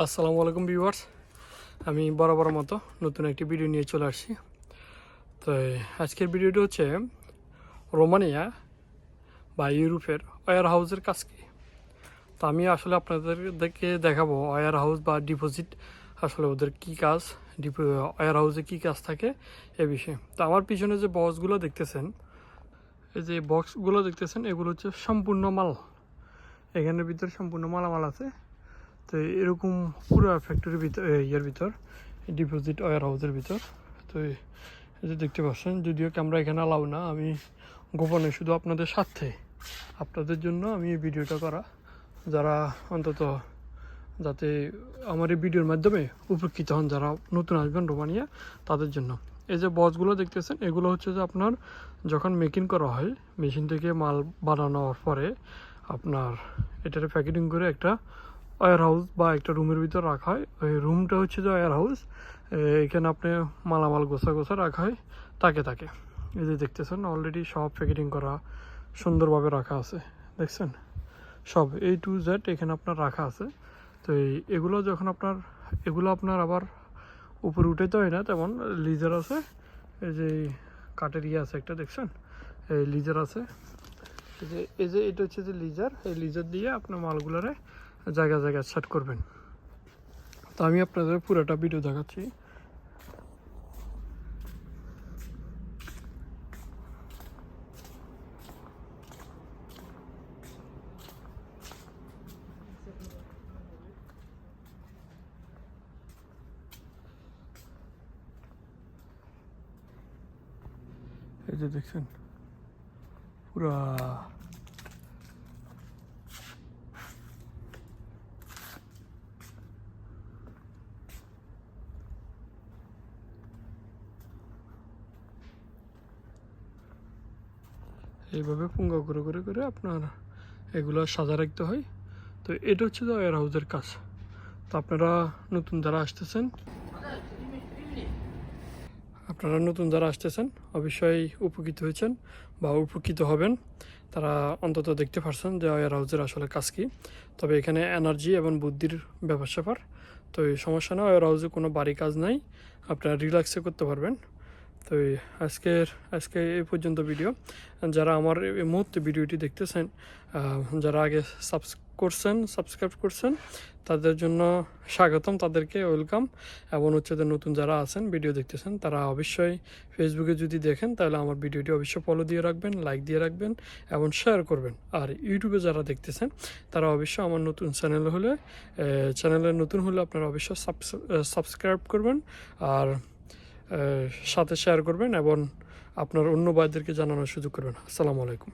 আসসালামু আলাইকুম ভিউয়ার্স। আমি বরাবর মতো নতুন একটি ভিডিও নিয়ে চলে আসছি। তো আজকের ভিডিওটি হচ্ছে রোমানিয়া বা ইউরোপের ওয়ার হাউসের কাজ কি? তো আমি আসলে আপনাদেরকে দেখাবো ওয়ার হাউস বা ডিপোজিট আসলে ওদের কি কাজ, ডিপো ওয়ার হাউসে কি কাজ থাকে এ বিষয়ে। তো আমার পিছনে যে বক্সগুলো দেখতেছেন, এই যে বক্সগুলো দেখতেছেন, এগুলো হচ্ছে সম্পূর্ণ মাল। এখানের ভিতরে সম্পূর্ণ মালামাল আছে। তো এরকম পুরো ফ্যাক্টরির ভিতর ইয়ের ভিতর ডিপোজিট ওয়ার হাউসের ভিতর। তো এই যে দেখতে পাচ্ছেন, যদিও ক্যামেরা এখানে আলাও না, আমি গোপনে শুধু আপনাদের স্বার্থে আপনাদের জন্য আমি এই ভিডিওটা করা। যারা অন্তত যাতে আমার এই ভিডিওর মাধ্যমে উপকৃত হন, যারা নতুন আসবেন রোমানিয়া, তাদের জন্য। এই যে বসগুলো দেখতেছেন, এগুলো হচ্ছে যে আপনার যখন মেকিং করা হয় মেশিন থেকে মাল বানানোর পরে আপনার এটার প্যাকেটিং করে একটা ওয়ার হাউস বা একটা রুমের ভিতর রাখা হয়। ওই রুমটা হচ্ছে যে ওয়ার হাউস এখানে আপনি মালামাল গোছা গোছা রাখা হয়। তাকে তাকে এই যে দেখতেছেন অলরেডি সব প্যাকেটিং করা, সুন্দরভাবে রাখা আছে। দেখছেন? সব এ টু জেড এখানে আপনার রাখা আছে। তো এই, এগুলো যখন আপনার, এগুলো আপনার আবার উপরে উঠাইতে হয় না, তেমন লিজার আছে। এই যে কাঠের ইয়ে আছে একটা, দেখছেন? এই লিজার আছে। এই যে এই যে এটা হচ্ছে যে লিজার এই লিজার দিয়ে আপনার মালগুলোরে জায়গা জায়গায় সেট করবেন। তো আমি আপনাদের পুরোটা ভিডিও দেখাচ্ছি। এই যে দেখছেন পুরা এইভাবে পুঙ্গা করে করে করে আপনার এগুলো সাজা রাখতে হয়। তো এটা হচ্ছে তো ওয়ার হাউসের কাজ। তো আপনারা নতুন যারা আসতেছেন, আপনারা নতুন যারা আসতেছেন, অবশ্যই উপকৃত হয়েছেন বা উপকৃত হবেন। তারা অন্তত দেখতে পারছেন যে ওয়ার হাউসের আসলে কাজ কী। তবে এখানে এনার্জি এবং বুদ্ধির ব্যাপার স্যাপার তো এই সমস্যা না ওয়ার হাউসে কোনো বাড়ি কাজ নাই। আপনারা রিল্যাক্সে করতে পারবেন। তো আজকের, আজকে এই পর্যন্ত ভিডিও যারা আমার এই মুহূর্তে ভিডিওটি দেখতেছেন যারা আগে সাবস করছেন সাবস্ক্রাইব করছেন, তাদের জন্য স্বাগতম, তাদেরকে ওয়েলকাম এবং হচ্ছে নতুন যারা আছেন ভিডিও দেখতেছেন, তারা অবশ্যই ফেসবুকে যদি দেখেন, তাহলে আমার ভিডিওটি অবশ্যই ফলো দিয়ে রাখবেন লাইক দিয়ে রাখবেন, এবং শেয়ার করবেন। আর ইউটিউবে যারা দেখতেছেন, তারা অবশ্যই আমার নতুন চ্যানেল হলে চ্যানেলে নতুন হলে আপনারা অবশ্যই সাবস্ক্রাইব করবেন। আর সাথে শেয়ার করবেন এবং আপনার অন্য ভাইদেরকে জানানোর সুযোগ করবেন। আসসালামু আলাইকুম।